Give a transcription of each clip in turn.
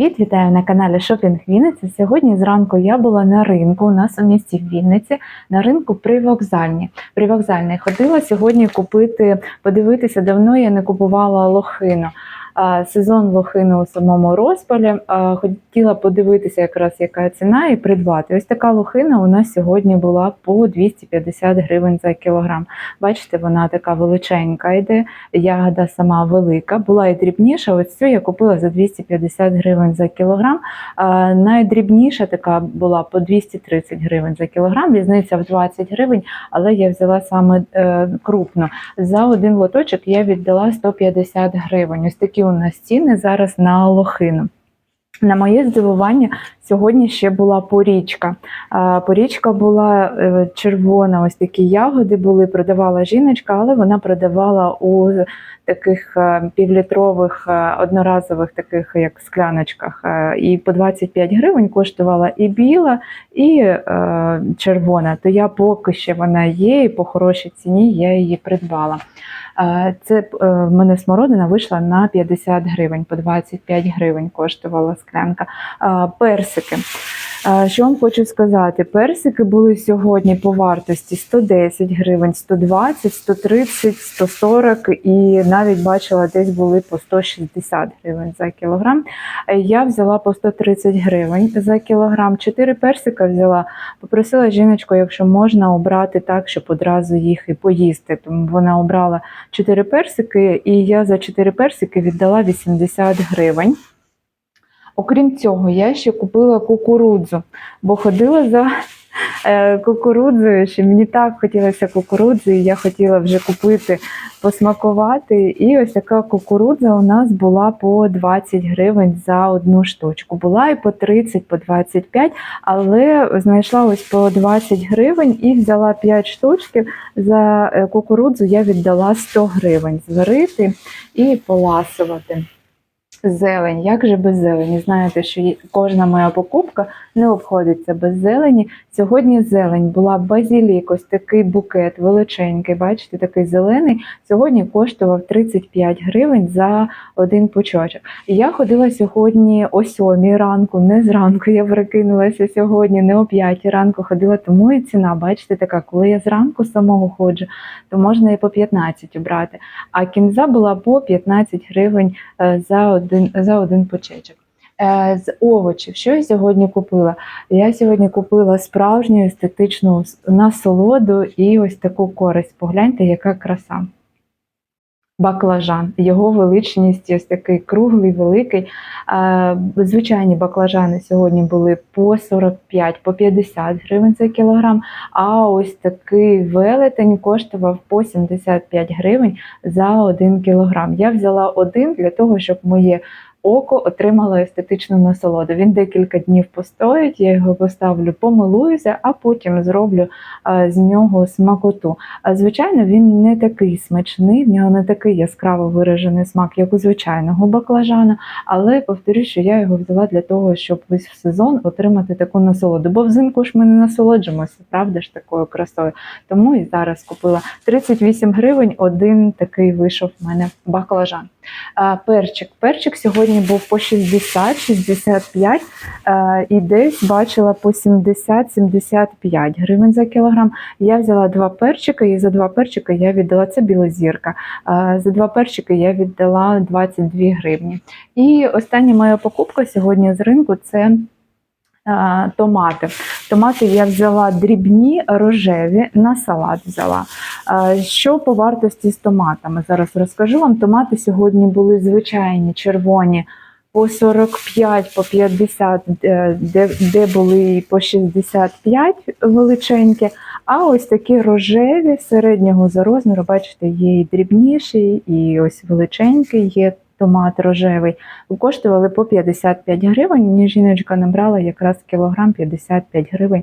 Привіт, вітаю на каналі Шопінг Вінниця. Сьогодні зранку я була на ринку. У нас у місті Вінниці на ринку привокзальні. Привокзальний ходила сьогодні купити, подивитися. Давно я не купувала лохину. Сезон лохини у самому розпалі. Хотіла подивитися, якраз яка ціна, і придбати. Ось така лохина у нас сьогодні була по 250 гривень за кілограм. Бачите, вона така величенька йде. Ягода сама велика, була і дрібніша. Ось цю я купила за 250 гривень за кілограм. Найдрібніша така була по 230 гривень за кілограм. Різниця в 20 гривень, але я взяла саме е, крупну. За один лоточок я віддала 150 гривень. Ось такі у нас ціни зараз на лохину. На моє здивування, сьогодні ще була порічка. Порічка була е, червона, ось такі ягоди були, продавала жіночка, але вона продавала у таких е, півлітрових е, одноразових таких як скляночках. І по 25 гривень коштувала і біла, і червона. То я поки ще вона є, і по хорошій ціні я її придбала. Це в мене смородина вийшла на 50 гривень, по 25 гривень коштувала склянка. Е, Персики. Що вам хочу сказати? Персики були сьогодні по вартості 110 гривень, 120, 130, 140 і навіть бачила, десь були по 160 гривень за кілограм. Я взяла по 130 гривень за кілограм. Чотири персика взяла. Попросила жіночку, якщо можна, обрати так, щоб одразу їх і поїсти. Тому вона обрала 4 персики, і я за 4 персики віддала 80 гривень. Окрім цього, я ще купила кукурудзу, бо ходила за е, кукурудзою, що мені так хотілося кукурудзи, і я хотіла вже купити, посмакувати. І ось така кукурудза у нас була по 20 гривень за одну штучку. Була і по 30, по 25, але знайшла ось по 20 гривень і взяла 5 штучків. За е, кукурудзу я віддала 100 гривень зварити і поласувати. Зелень, як же без зелені? Знаєте, що кожна моя покупка не обходиться без зелені. Сьогодні зелень була базілік, ось такий букет величенький, бачите, такий зелений. Сьогодні коштував 35 гривень за один пучочок. Я ходила сьогодні о 7 ранку, не зранку. Я прокинулася сьогодні, не о 5 ранку ходила, тому і ціна, бачите, така, коли я зранку самого ходжу, то можна і по 15 обрати. А кінза була по 15 гривень е, за один, за один почечок. Е, З овочів, що я сьогодні купила? Я сьогодні купила справжню естетичну насолоду і ось таку користь. Погляньте, яка краса. Баклажан, його величність, ось такий круглий, великий. Звичайні баклажани сьогодні були по 45, по 50 гривень за кілограм. А ось такий велетень коштував по 75 гривень за 1 кілограм. Я взяла один для того, щоб моє око отримало естетичну насолоду. Він декілька днів постоїть, я його поставлю, помилуюся, а потім зроблю е, з нього смакоту. Звичайно, він не такий смачний, в нього не такий яскраво виражений смак, як у звичайного баклажана. Але повторюю, що я його взяла для того, щоб весь в сезон отримати таку насолоду. Бо взимку ж ми не насолоджуємося, правда ж такою красою. Тому і зараз купила 38 гривень. Один такий вийшов в мене баклажан. Перчик. Перчик сьогодні був по 60-65 е, і десь бачила по 70-75 гривень за кілограм. Я взяла два перчика, і за два перчика я віддала це білозірка. За два перчики я віддала 22 гривні. І остання моя покупка сьогодні з ринку це. Е, Томати. Томати я взяла дрібні, рожеві, на салат взяла. Е, Що по вартості з томатами? Зараз розкажу вам. Томати сьогодні були звичайні, червоні по 45, по 50, е, де, де були по 65 величенькі. А ось такі рожеві середнього за розміру, бачите, є і дрібніші, і ось величенький є томат рожевий. Коштували по 55 гривень. Мені жіночка набрала якраз кілограм 55 гривень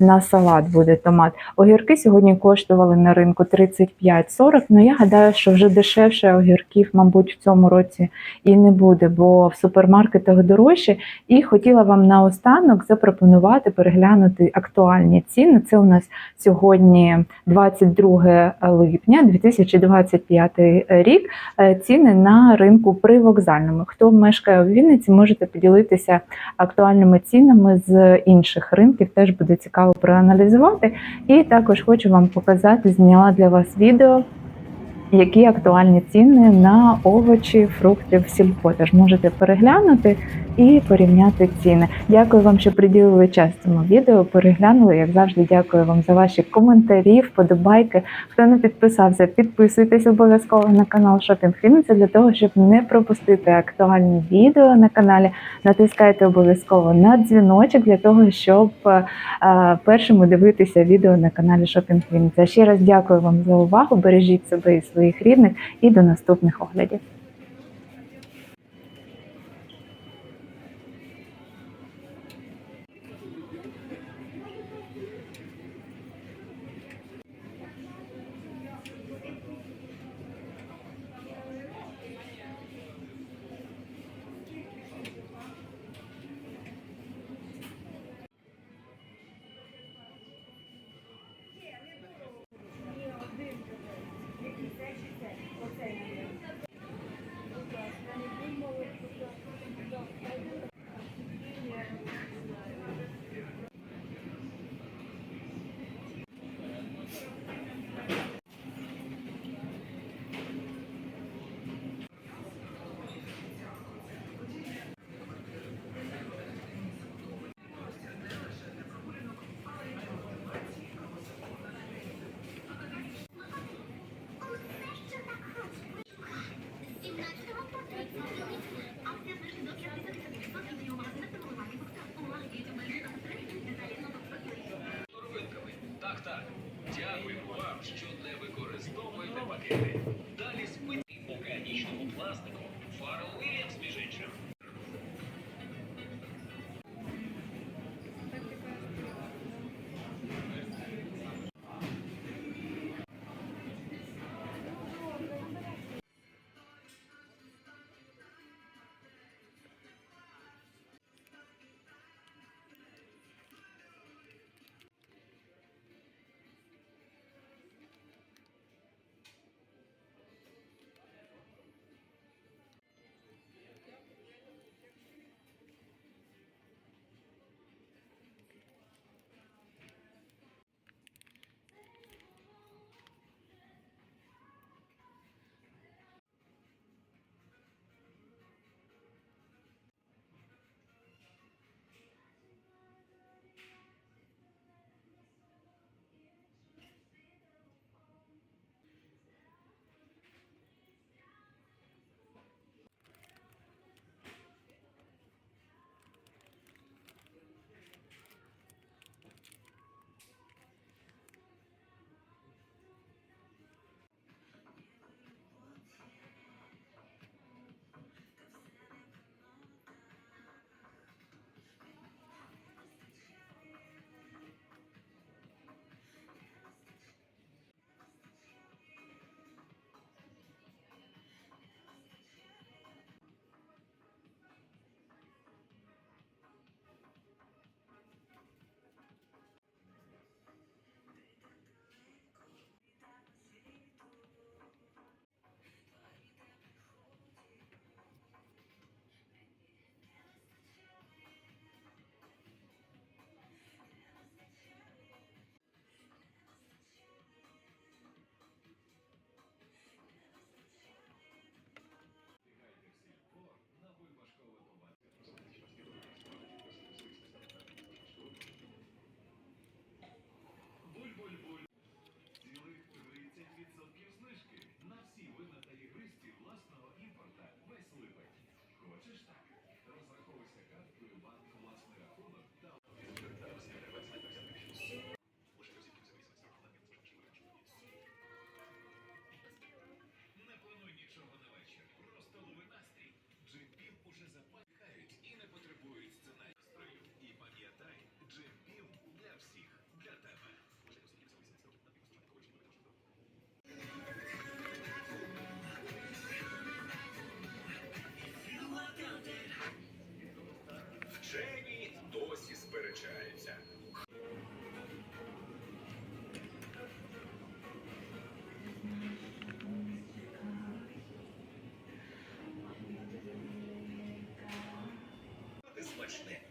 на салат буде томат. Огірки сьогодні коштували на ринку 35-40, Ну я гадаю, що вже дешевше огірків, мабуть, в цьому році і не буде, бо в супермаркетах дорожче. І хотіла вам наостанок запропонувати переглянути актуальні ціни. Це у нас сьогодні 22 липня 2025 рік. Е, Ціни на ринку привокзальному. Хто мешкає у Вінниці, можете поділитися актуальними цінами з інших ринків. Теж буде цікаво проаналізувати. І також хочу вам показати, зняла для вас відео. Які актуальні ціни на овочі, фрукти в сільпо. Тож можете переглянути і порівняти ціни. Дякую вам, що приділили час цьому відео. Переглянули. Як завжди, дякую вам за ваші коментарі, вподобайки. Хто не підписався, підписуйтесь обов'язково на канал Шопінг Вінниця для того, щоб не пропустити актуальні відео на каналі. Натискайте обов'язково на дзвіночок для того, щоб е, е, першими дивитися відео на каналі Шопінг Вінниця. Ще раз дякую вам за увагу. Бережіть себе і своїх рідних і до наступних оглядів. প্রশ্নে